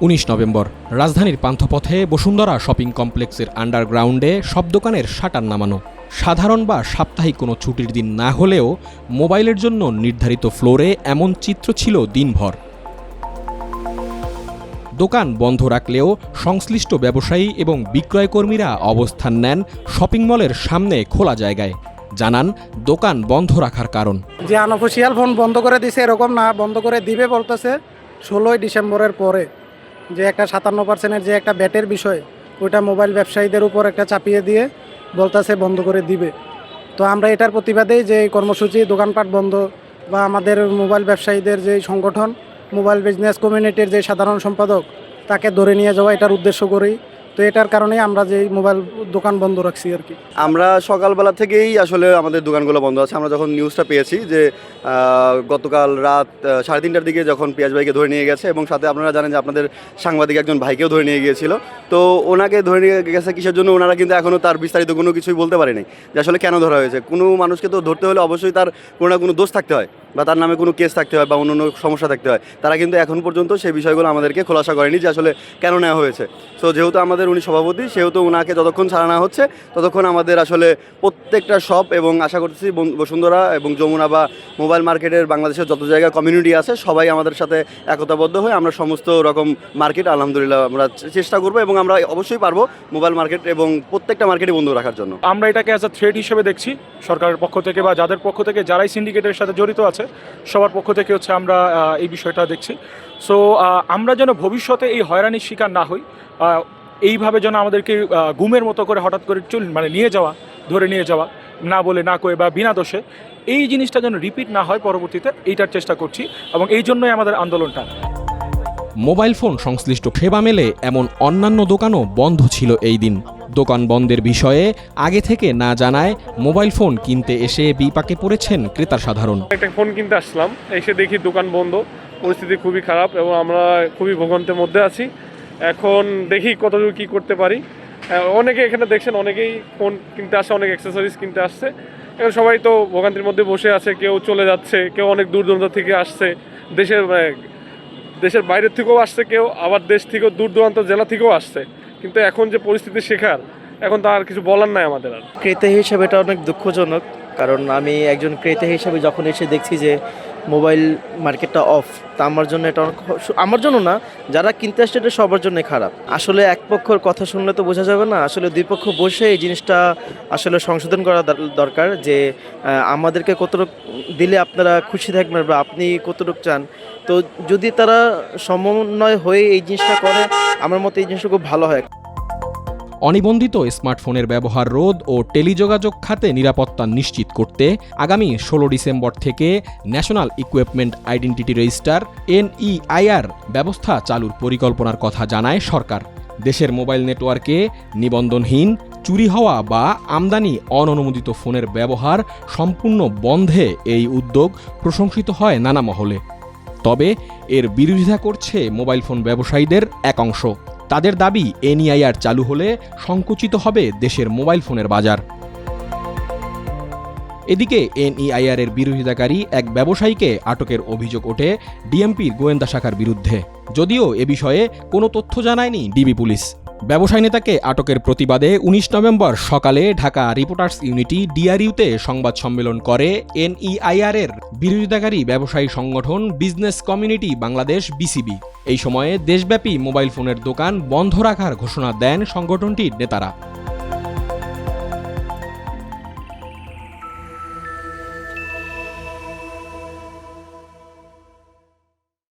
উনিশ নভেম্বর। রাজধানীর পান্থপথে বসুন্ধরা শপিং কমপ্লেক্সের আন্ডারগ্রাউন্ডে সব দোকানের শাটার নামানো। সাধারণ বা সাপ্তাহিক কোনো ছুটির দিন না হলেও মোবাইলের জন্য নির্ধারিত ফ্লোরে এমন চিত্র ছিল দিনভর। দোকান বন্ধ রাখলেও সংশ্লিষ্ট ব্যবসায়ী এবং বিক্রয়কর্মীরা অবস্থান নেন শপিং মলের সামনে খোলা জায়গায়। জানান, দোকান বন্ধ রাখার কারণ। যে আনঅফিসিয়াল ফোন বন্ধ করে দিছে এরকম না, বন্ধ করে দিবে বলতেছে ষোলোই ডিসেম্বরের পরে। যে একটা সাতান্ন পার্সেন্টের যে একটা ব্যাটের বিষয়, ওইটা মোবাইল ব্যবসায়ীদের উপর একটা চাপিয়ে দিয়ে বলতাছে বন্ধ করে দিবে। তো আমরা এটার প্রতিবাদেই যে কর্মসূচি, দোকানপাট বন্ধ বা আমাদের মোবাইল ব্যবসায়ীদের যে সংগঠন, মোবাইল বিজনেস কমিউনিটির যে সাধারণ সম্পাদক, তাকে ধরে নিয়ে যাওয়া এটার উদ্দেশ্য করেই তো এটার কারণেই আমরা যে মোবাইল দোকান বন্ধ রাখছি আর কি। আমরা সকালবেলা থেকেই আসলে আমাদের দোকানগুলো বন্ধ আছে। আমরা যখন নিউজটা পেয়েছি যে গতকাল রাত সাড়ে তিনটার দিকে যখন পিয়াজ ভাইকে ধরে নিয়ে গেছে এবং সাথে আপনারা জানেন যে আপনাদের সাংবাদিক একজন ভাইকেও ধরে নিয়ে গিয়েছিল। তো ওনাকে ধরে নিয়ে গেছে কিসের জন্য? ওনারা কিন্তু এখনও তার বিস্তারিত কোনো কিছুই বলতে পারেনি যে আসলে কেন ধরা হয়েছে। কোনো মানুষকে তো ধরতে হলে অবশ্যই তার কোনো না কোনো দোষ থাকতে হয়। বা তার নামে কোনো কেস থাকতে হয় বা অন্য অন্য সমস্যা থাকতে হয়, তারা কিন্তু এখন পর্যন্ত সেই বিষয়গুলো আমাদেরকে খোলাসা করেনি যে আসলে কেন নেওয়া হয়েছে। সো যেহেতু আমাদের উনি সভাপতি, সেহেতু ওনাকে যতক্ষণ ছাড়া না হচ্ছে, ততক্ষণ আমাদের আসলে প্রত্যেকটা শপ এবং আশা করতেছি বসুন্ধরা এবং যমুনা বা মোবাইল মার্কেটের বাংলাদেশের যত জায়গায় কমিউনিটি আছে, সবাই আমাদের সাথে একতাবদ্ধ হয়ে আমরা সমস্ত রকম মার্কেট আলহামদুলিল্লাহ আমরা চেষ্টা করব এবং আমরা অবশ্যই পারব মোবাইল মার্কেট এবং প্রত্যেকটা মার্কেটে বন্ধ রাখার জন্য। আমরা এটাকে অ্যাজ আ থ্রেড হিসেবে দেখছি সরকারের পক্ষ থেকে বা যাদের পক্ষ থেকে, যারাই সিন্ডিকেটের সাথে জড়িত আছে সবার পক্ষ থেকে হচ্ছে আমরা এই বিষয়টা দেখছি। সো আমরা যেন ভবিষ্যতে এই হয়রানির শিকার না হই এইভাবে যেন আমাদেরকে গুমের মতো করে হঠাৎ করে চুল মানে নিয়ে যাওয়া, ধরে নিয়ে যাওয়া, না বলে, না করে বা বিনা দোষে, এই জিনিসটা যেন রিপিট না হয় পরবর্তীতে, এইটার চেষ্টা করছি এবং এই জন্যই আমাদের আন্দোলনটা। মোবাইল ফোন সংশ্লিষ্ট সেবা মেলে এমন অন্যান্য দোকানও বন্ধ ছিল এই দিন। দোকান বন্ধের বিষয়ে আগে থেকে না জানায় মোবাইল ফোন কিনতে এসে বিপাকে পড়েছেন ক্রেতা সাধারণ। একটা ফোন কিনতে আসলাম, এসে দেখি দোকান বন্ধ, পরিস্থিতি খুবই খারাপ এবং আমরা খুবই ভোগান্তের মধ্যে আছি। এখন দেখি কতটুকু কী করতে পারি। অনেকে এখানে দেখছেন, অনেকেই ফোন কিনতে আসে, অনেক অ্যাক্সেসরিজ কিনতে আসছে। এখন সবাই তো ভোগান্তির মধ্যে বসে আছে, কেউ চলে যাচ্ছে, কেউ অনেক দূর দূরান্ত থেকে আসছে, দেশের দেশের বাইরের থেকেও আসছে, কেউ আবার দেশ থেকেও দূর দূরান্ত, জেলা থেকেও আসছে। কিন্তু এখন যে পরিস্থিতি শেখার, এখন তো আর কিছু বলার নাই আমাদের আর। ক্রেতা হিসেবে এটা অনেক দুঃখজনক, কারণ আমি একজন ক্রেতা হিসেবে যখন এসে দেখছি যে মোবাইল মার্কেটটা অফ, তা আমার জন্য এটা অনেক আমার জন্য না, যারা কিনতে আসছে এটা সবার জন্য খারাপ। আসলে এক পক্ষর কথা শুনলে তো বোঝা যাবে না, আসলে দুই পক্ষ বসে এই জিনিসটা আসলে সংশোধন করা দরকার যে আমাদেরকে কতটুক দিলে আপনারা খুশি থাকবেন বা আপনি কতটুক চান। তো যদি তারা সমন্বয় হয়ে এই জিনিসটা করে আমার মতে এই জিনিসটা খুব ভালো হয়। অনিবন্ধিত স্মার্টফোনের ব্যবহার রোধ ও টেলিযোগাযোগ খাতে নিরাপত্তা নিশ্চিত করতে আগামী ষোলো ডিসেম্বর থেকে National Equipment Identity Register, NEIR, ব্যবস্থা চালুর পরিকল্পনার কথা জানায় সরকার। দেশের মোবাইল নেটওয়ার্কে নিবন্ধনহীন, চুরি হওয়া বা আমদানি অননুমোদিত ফোনের ব্যবহার সম্পূর্ণ বন্ধে এই উদ্যোগ প্রশংসিত হয় নানা মহলে। তবে এর বিরোধিতা করছে মোবাইল ফোন ব্যবসায়ীদের এক অংশ। তাদের দাবি, এনইআইআর চালু হলে সংকুচিত হবে দেশের মোবাইল ফোনের বাজার। এদিকে এনইআইআর এর বিরোধিতাকারী এক ব্যবসায়ীকে আটকের অভিযোগ ওঠে ডিএমপির গোয়েন্দা শাখার বিরুদ্ধে। যদিও এ বিষয়ে কোনো তথ্য জানায়নি ডিবি পুলিশ। ব্যবসায়ী নেতাকে আটকের প্রতিবাদে উনিশ নভেম্বর সকালে ঢাকা রিপোর্টার্স ইউনিটি ডিআরইউতে সংবাদ সম্মেলন করে এনইআইআর এর বিরোধিতাকারী ব্যবসায়ী সংগঠন বিজনেস কমিউনিটি বাংলাদেশ, বিসিবি। এই সময়ে দেশব্যাপী মোবাইল ফোনের দোকান বন্ধ রাখার ঘোষণা দেন সংগঠনটির নেতারা।